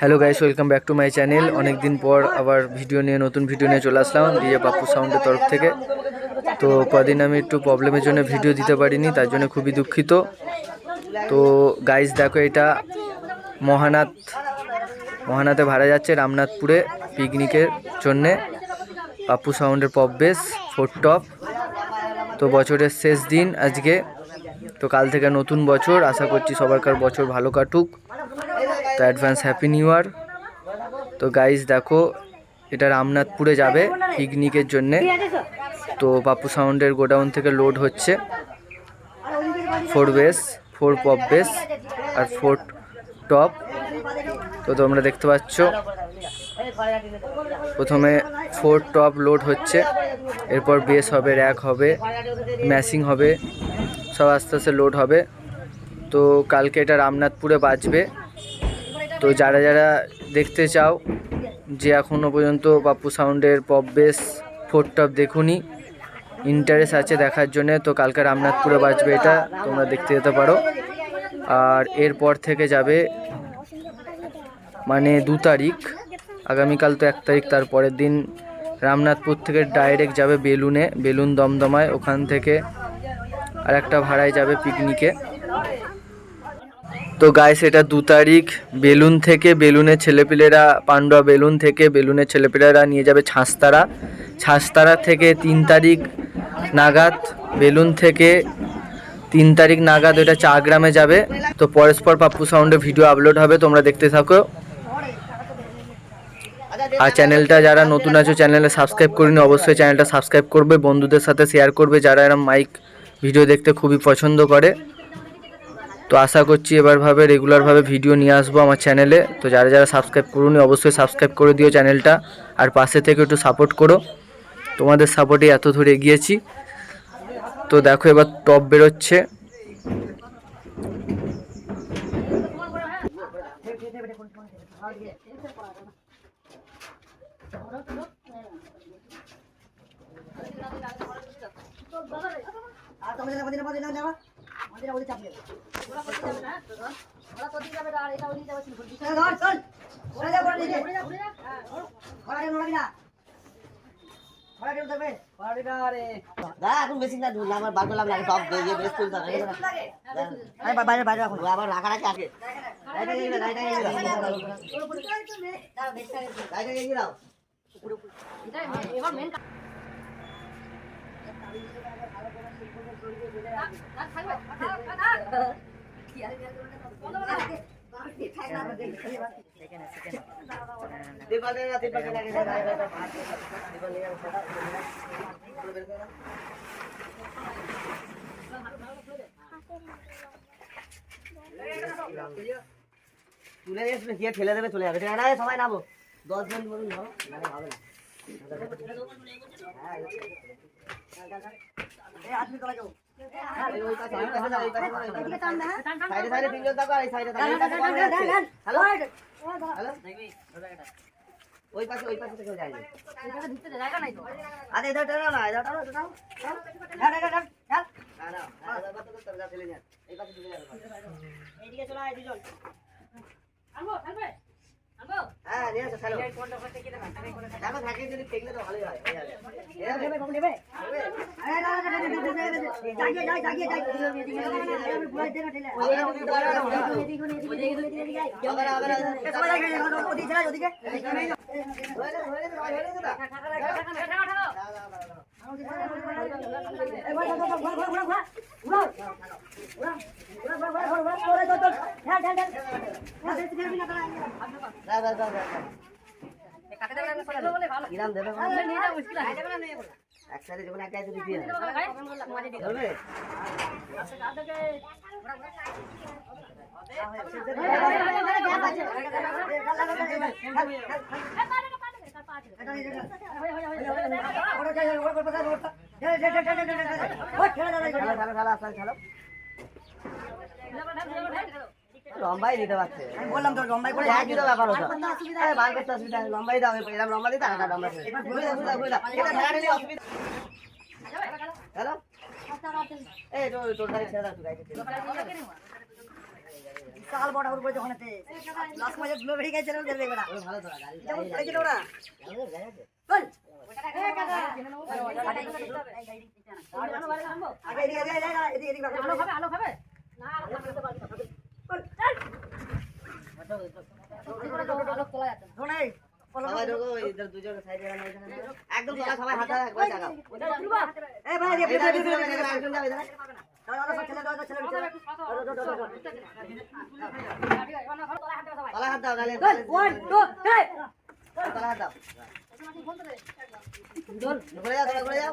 Hello guys welcome back to my channel অনেক দিন পর আবার ভিডিও নিয়ে, নতুন ভিডিও নিয়ে চলে আসলাম ডিজে পাপ্পু সাউন্ডের তরফ থেকে। তো কদিন আমি একটু প্রবলেমের জন্য ভিডিও দিতে পারিনি, তার জন্য খুবই দুঃখিত। তো গাইস দেখো এটা মহানাথ, মহানাথে ভাড়া যাচ্ছে রামনাথপুরে পিকনিকের জন্যে। পাপ্পু সাউন্ডের পপ বেস ফোর টপ তো বছরের শেষ দিন আজকে। তো কাল থেকে নতুন বছর, আশা করছি সবারকার বছর ভালো কাটুক। তো অ্যাডভান্স হ্যাপি নিউ ইয়ার তো গাইজ দেখো, এটা রামনাথপুরে যাবে পিকনিকের জন্যে। তো পাপ্পু সাউন্ডের গোডাউন থেকে লোড হচ্ছে। Four bass four pop bass আর ফোর টপ তো তোমরা দেখতে পাচ্ছ, প্রথমে ফোর টপ লোড হচ্ছে। এরপর বেস হবে র্যাক হবে ম্যাশিং হবে, সব আস্তে আস্তে লোড হবে। তো কালকে এটা রামনাথপুরে বাজবে। তো যারা যারা দেখতে চাও, যে এখনও পর্যন্ত বাপ্পু সাউন্ডের পপ বেস ফোর টপ দেখুনি ইন্টারেস্ট আছে দেখার জন্য, তো কালকে রামনাথপুরে বাজবে এটা, তোমরা দেখতে যেতে পারো। আর এরপর থেকে যাবে মানে দু তারিখ, আগামীকাল তো এক তারিখ, তারপরের দিন রামনাথপুর থেকে ডাইরেক্ট যাবে বেলুনে, বেলুন দমদমায়, ওখান থেকে আর একটা ভাড়ায় যাবে পিকনিকে তো গাইস এটা দু তারিখ। বেলুন থেকে বেলুনের ছেলেপিলেরা পান্ডুয়া বেলুন থেকে বেলুনের ছেলেপিলেরা নিয়ে যাবে ছাঁচতারা। ছাঁচতারা থেকে তিন তারিখ নাগাদ, বেলুন থেকে তিন তারিখ নাগাদ ওটা চা গ্রামে যাবে। তো পরস্পর পাপ্পু সাউন্ডে ভিডিও আপলোড হবে, তোমরা দেখতে থাকো। আর চ্যানেলটা যারা নতুন আছো চ্যানেলে সাবস্ক্রাইব করিনি অবশ্যই চ্যানেলটা সাবস্ক্রাইব করবে, বন্ধুদের সাথে শেয়ার করবে। যারা এরম মাইক ভিডিও দেখতে খুবই পছন্দ করে। তো আশা করছি এবারভাবে রেগুলারভাবে ভিডিও নিয়ে আসব আমার চ্যানেলে তো যারা যারা সাবস্ক্রাইব করুনি, অবশ্যই সাবস্ক্রাইব করে দিও চ্যানেলটা আর পাশে থেকে একটু সাপোর্ট করো। তোমাদের সাপোর্টে এত ধরে এগিয়েছি। তো দেখো এবার টপ বেরোচ্ছে। এখন বেশি না দূর আমার বার করলাম না সব দিয়ে বেশ তুলতে হবে আরে বাইরে বাইরে রাখুন আবার রাখা রাখি আগে। লাইটা গিয়ে লাইটা গিয়ে লাইটা গিয়ে দাও দীপাল দেনা দীপাল দেনা দীপাল দেনা তুলে গিয়ে ঠেলে দেবে চলে যাবে সবাই নামো দশ জন বলুন ধরো হবে না ওই পাশে ওই পাশে থেকে যায় আরে এটা টানো না এটা টানো টানো না না না না না এই পাশে ঢুকে যাবে এইদিকে চলে আয় দুজন। হ্যাঁ নিয়ে আসো খেলো দেখো থাকে যদি টেকলে তো ভালোই হয় এরা দেবে কম নেবে কিরাম দেবে এক সাইডে যখন একা যদি দিয়ে ধরবে খেলো খেলো খেলো আস্তে খেলো লম্বাই দিতে পারছে আমি বললাম তো লম্বাই করে একই তো ব্যাপার হতো আরে বার করতে অসুবিধা লম্বাই দাও এরকম লম্বা দিতে টাকা লম্বা ঘুরে দাও, ঘুরে দাও, ঘুরে দাও। এটা ঠেলা ঠেলি অসুবিধা হ্যালো এই তো তোর গাড়ি ছেড়ে দাও তুই গাড়ি ছেড়ে বড় ঠাকুর করেছে ওখানেতে লাস্ট দেখবে না ভালো তো গাড়ি যেমন ওরা বল আগে এদিকে এদিকে এদিকে এদিকে আলো খাবে আলো খাবে তলা হাত দাও তলা হাত দাও ঘুরে যাও ঘুরে যাও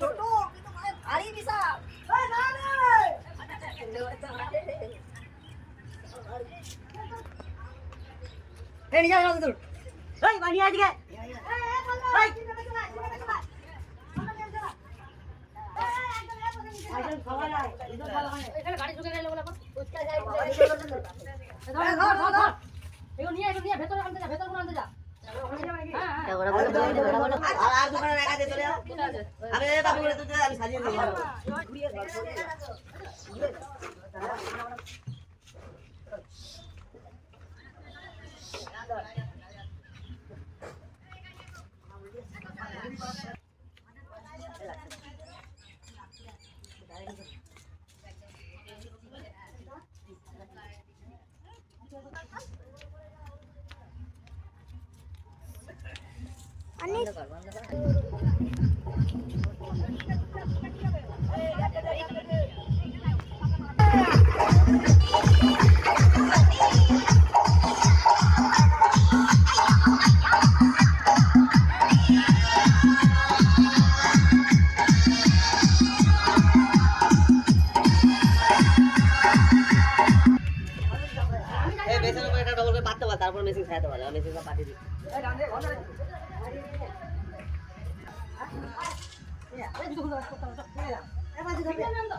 ছোট কিন্তু মায়ের ভারী বিশাল। না এই নিয়ে যাও এই বানিয়ে আজকে ভেতরে আনতে যা ভেতরে আনতে যা। হ্যাঁ হ্যাঁ। আর আর দোকানে একা দিয়ে চলে যাও আমি এই তারপর মেশিন খাইতে পারে মেশিনটা পাঠিয়ে দিই এখানে ভেতর থেকে গাড়ি নিয়ে না